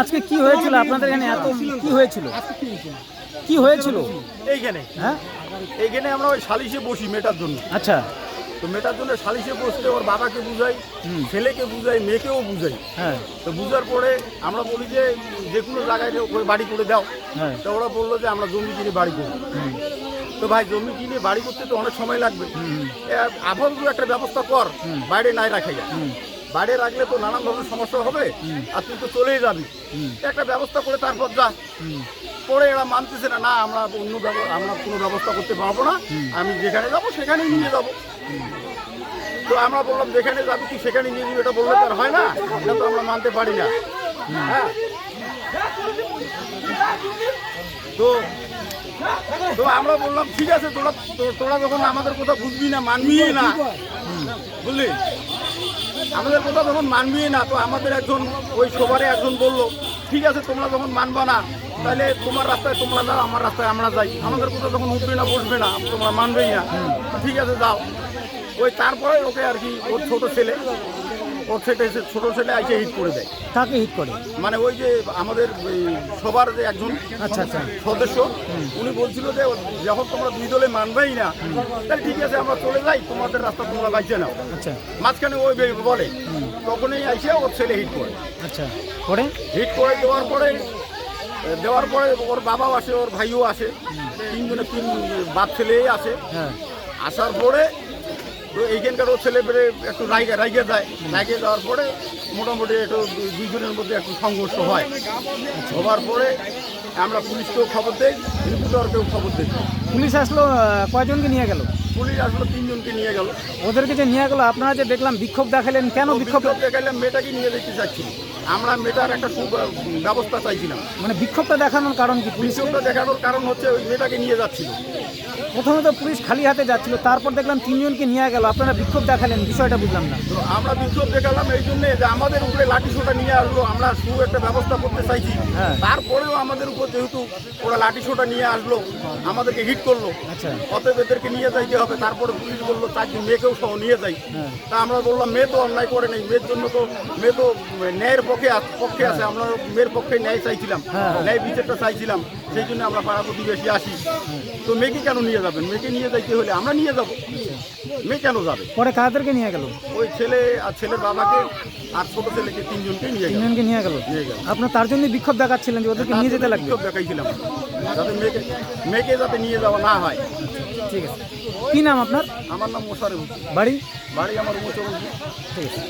আজকে কি হয়েছিল আপনাদের এখানে? এত কি হয়েছিল? কি হয়েছিল? এইখানে। হ্যাঁ? এইখানে আমরা ওই সালিশে বসি মেটার জন্য। আচ্ছা। তো মেটার জন্য সালিশে বসতে ওর বাবাকে বুঝাই ছেলেকে বুঝাই মেয়েকেও বুঝাই। হ্যাঁ। তো বুঝার পরে আমরা বলি যে যে কোনো জায়গায় ওই বাড়ি করে দাও। হ্যাঁ। তো ওরা বলল যে আমরা জমি কিনে বাড়ি করব। তো ভাই জমি কিনে বাড়ি করতে তো অনেক সময় লাগবে। আপাতত একটা ব্যবস্থা কর বাইরে নাই রাখে যা বাইরে রাখলে তো নানান ধরনের সমস্যা হবে আর তুই তো চলেই যাবি। একটা ব্যবস্থা করে তারপর যা। পরে এরা মানতেছে না না আমরা অন্য আমরা কোনো ব্যবস্থা করতে পারব না আমি যেখানে যাব সেখানেই নিয়ে যাব। তো আমরা বললাম যেখানে যাবি কি সেখানে নিয়ে যাবি এটা বললে তো আর হয় না এটা তো আমরা মানতে পারি না। হ্যাঁ। তো তো আমরা বললাম ঠিক আছে তোরা তোরা যখন আমাদের কথা বুঝবি না মানবি না। বুঝলি? আমাদের কথা যখন মানবি না, তো আমাদের একজন ওই সবারে একজন বলল, ঠিক আছে, তোমরা যখন মানবা না, তাহলে তোমার রাস্তায় তোমরা যাও, আমার রাস্তায় আমরা যাই। আমাদের কথা যখন উঠবে না, বসবে না, তোমরা মানবেই না। ঠিক আছে, যাও। ওই তারপরে ওকে আর কি, ওর ছোট ছেলে ওর ছেলে ছোট ছেলে আইসে হিট করে দেয়। কাকে হিট করে? মানে ওই যে আমাদের সবার যে একজন আচ্ছা আচ্ছা। সদস্য উনি বলছিল যে যখন তোমরা দুই দলে মানবেই না তাহলে ঠিক আছে আমরা চলে যাই তোমাদের রাস্তা তোমরা বাইছে নাও। আচ্ছা। মাঝখানে ওই বলে তখনই আইসে ওর ছেলে হিট করে। আচ্ছা। পরে? হিট করে দেওয়ার পরে দেওয়ার পরে ওর বাবাও আসে ওর ভাইও আসে। তিনজনে তিন বাপ ছেলেই আসে। হ্যাঁ। আসার পরে তো এইখানকার ও ছেলে পেলে একটু রাইগে রাইগে যায়। রাইগে যাওয়ার পরে মোটামুটি একটু দুই- দুইজনের মধ্যে একটু সংঘর্ষ হয়। হওয়ার পরে আমরা পুলিশকেও খবর দেই রিপোর্টারকেও খবর দিই। পুলিশ আসলো কয়জনকে নিয়ে গেল? পুলিশ আসলো তিনজনকে নিয়ে গেল। ওদেরকে যে নিয়ে গেল আপনারা যে দেখলাম বিক্ষোভ দেখালেন কেন বিক্ষোভ দেখালেন মেয়েটাকে নিয়ে দেখতে চাচ্ছি আমরা মেয়েটার একটা ব্যবস্থা চাইছিলাম। মানে বিক্ষোভটা দেখানোর কারণ কি বিক্ষোভটা দেখানোর কারণ হচ্ছে ওই মেয়েটাকে নিয়ে যাচ্ছিল। প্রথমে তো পুলিশ খালি হাতে যাচ্ছিল তারপর দেখলাম তিনজনকে নিয়ে গেল। আপনারা বিক্ষোভ দেখালেন বিষয়টা বুঝলাম না। তো আমরা বিক্ষোভ দেখালাম এই জন্যে যে আমাদের উপরে লাঠি সোটা নিয়ে আসলো আমরা সু একটা ব্যবস্থা করতে চাইছি। হ্যাঁ। তারপরেও আমাদের উপর যেহেতু ওরা লাঠি সোটা নিয়ে আসলো আমাদেরকে হিট করল। আচ্ছা। অতএব এদেরকে নিয়ে যাইতে হবে। তারপরে পুলিশ বলল চারজন মেয়েকেও সহ নিয়ে যাই। হ্যাঁ। তা আমরা বললাম মেয়ে তো অন্যায় করে নেই। মেয়ের জন্য তো মেয়ে তো ন্যায়ের পক্ষে পক্ষে আছে আমরা মেয়ের পক্ষে ন্যায় চাইছিলাম হ্যাঁ। ন্যায় বিচারটা চাইছিলাম সেই জন্য আমরা পাড়া প্রতিবেশী আসি। তো মেয়েকে কেন নিয়ে যাবেন? মেয়েকে নিয়ে যাইতে হলে আমরা নিয়ে যাব। মেয়ে কেন যাবে? পরে কাদেরকে নিয়ে গেল? ওই ছেলে আর ছেলের বাবাকে আর ছোট ছেলেকে তিনজনকে নিয়ে গেল। তিনজনকে নিয়ে গেল? নিয়ে গেল। আপনার তার জন্য বিক্ষোভ দেখাচ্ছিলেন যে ওদেরকে নিয়ে যেতে লাগবে। বিক্ষোভ দেখাইছিলাম। যাতে মেয়েকে মেয়েকে যাতে নিয়ে যাওয়া না হয়। ঠিক আছে। কি নাম আপনার? আমার নাম মোশারেফ বাড়ি? বাড়ি আমার মোচর ঠিক আছে।